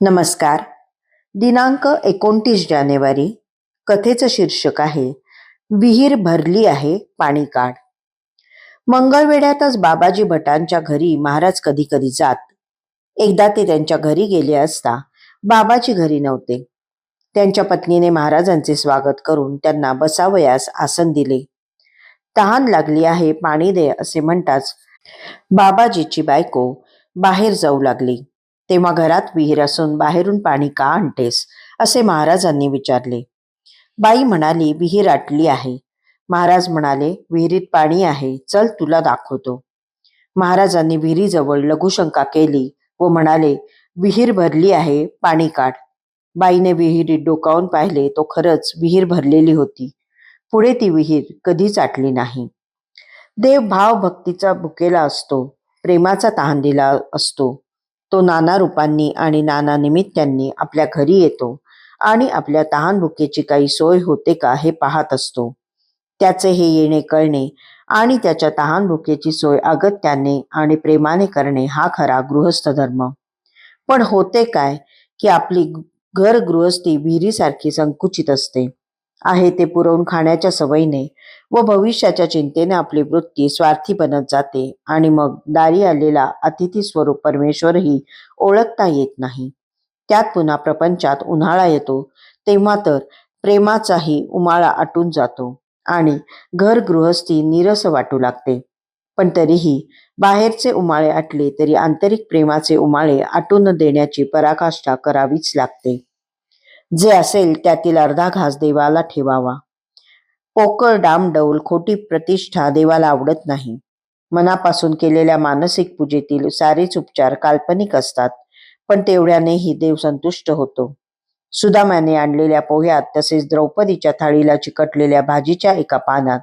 नमस्कार. दिनांक एकोणतीस जानेवारी कथेचं शीर्षक आहे विहीर भरली आहे पाणी काढ. मंगळवेड्यातच बाबाजी भटांच्या घरी महाराज कधी कधी जात. एकदा ते त्यांच्या घरी गेले असता बाबाजी घरी नव्हते. त्यांच्या पत्नीने महाराजांचे स्वागत करून त्यांना बसावयास आसन दिले. तहान लागली आहे पाणी दे असे म्हणताच बाबाजीची बायको बाहेर जाऊ लागली. तेव्हा घरात विहीर असून बाहेरून पाणी का आणतेस? असे महाराजांनी विचारले. बाई म्हणाली विहीर आटली आहे. महाराज म्हणाले विहिरीत पाणी आहे चल तुला दाखवतो. महाराजांनी विहिरीजवळ लघुशंका केली व म्हणाले विहीर भरली आहे पाणी काढ. बाईने विहिरीत डोकावून पाहिले तो खरंच विहीर भरलेली होती. पुढे ती विहीर कधीच आटली नाही. देव भाव भक्तीचा भुकेला असतो प्रेमाचा तहान दिला असतो. तो नाना रूपांनी आणि नाना निमित्तांनी आपल्या घरी येतो आणि आपल्या तहान भुकेची काही सोय होते का हे पाहत असतो. त्याचे हे येणे कळणे आणि त्याच्या तहान भुकेची सोय अगत्याने आणि प्रेमाने करणे हा खरा गृहस्थ धर्म. पण होते काय की आपली घर गृहस्थी विहिरीसारखी संकुचित असते. आहे ते पुरवून खाण्याच्या सवयीने व भविष्याच्या चिंतेने आपली वृत्ती स्वार्थी बनत जाते आणि मग दारी आलेला अतिथी स्वरूप परमेश्वरही ओळखता येत नाही. त्यात पुन्हा प्रपंचात उन्हाळा येतो तेव्हा तर प्रेमाचाही उमाळा आटून जातो आणि घर गृहस्थी नीरस वाटू लागते. पण तरीही बाहेरचे उमाळे आटले तरी आंतरिक प्रेमाचे उमाळे आटून देण्याची पराकाष्ठा करावीच लागते. जे असेल त्यातील अर्धा घास देवाला ठेवावा. पोकळ डामडौल खोटी प्रतिष्ठा देवाला आवडत नाही. मनापासून केलेल्या मानसिक पूजेतील सारेच उपचार काल्पनिक असतात पण तेवढ्यानेही देव संतुष्ट होतो. सुदामाने आणलेल्या पोह्यात तसेच द्रौपदीच्या थाळीला चिकटलेल्या भाजीच्या एका पानात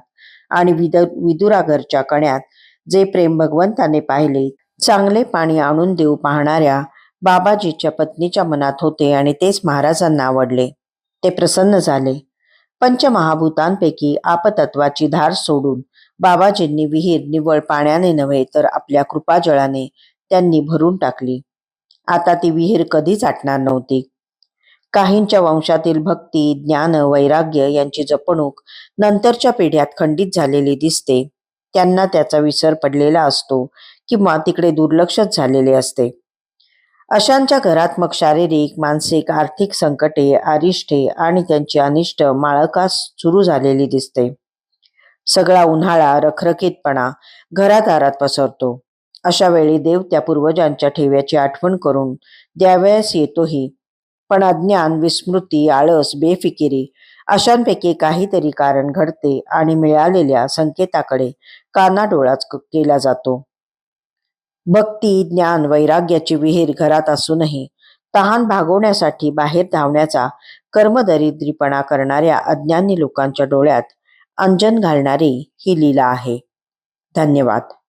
आणि विद विदुराघरच्या कण्यात जे प्रेम भगवंताने पाहिले चांगले पाणी आणून देऊ पाहणाऱ्या बाबाजीच्या पत्नीच्या मनात होते आणि तेच महाराजांना आवडले. ते प्रसन्न झाले. पंचमहाभूतांपैकी आपतत्वाची धार सोडून बाबाजींनी विहीर निव्वळ पाण्याने नव्हे तर आपल्या कृपाजळाने त्यांनी भरून टाकली. आता ती विहीर कधीच आटणार नव्हती. काहींच्या वंशातील भक्ती ज्ञान वैराग्य यांची जपणूक नंतरच्या पिढ्यात खंडित झालेली दिसते. त्यांना त्याचा विसर पडलेला असतो किंवा तिकडे दुर्लक्षच झालेले असते. अशांच्या घरात मग शारीरिक मानसिक आर्थिक संकटे आरिष्ठे आणि त्यांची अनिष्ट माळकास सुरू झालेली दिसते. सगळा उन्हाळा रखरखीतपणा घरादारात पसरतो. अशा वेळी देव त्या पूर्वजांच्या ठेव्याची आठवण करून द्यावयास येतोही. पण अज्ञान विस्मृती आळस बेफिकिरी अशांपैकी काहीतरी कारण घडते आणि मिळालेल्या संकेताकडे कानाडोळाच केला जातो. भक्ती ज्ञान वैराग्याची विहीर घरात असूनही तहान भागवण्यासाठी बाहेर धावण्याचा कर्मदरिद्रीपणा करणाऱ्या अज्ञानी लोकांच्या डोळ्यात अंजन घालणारी ही लीला आहे. धन्यवाद.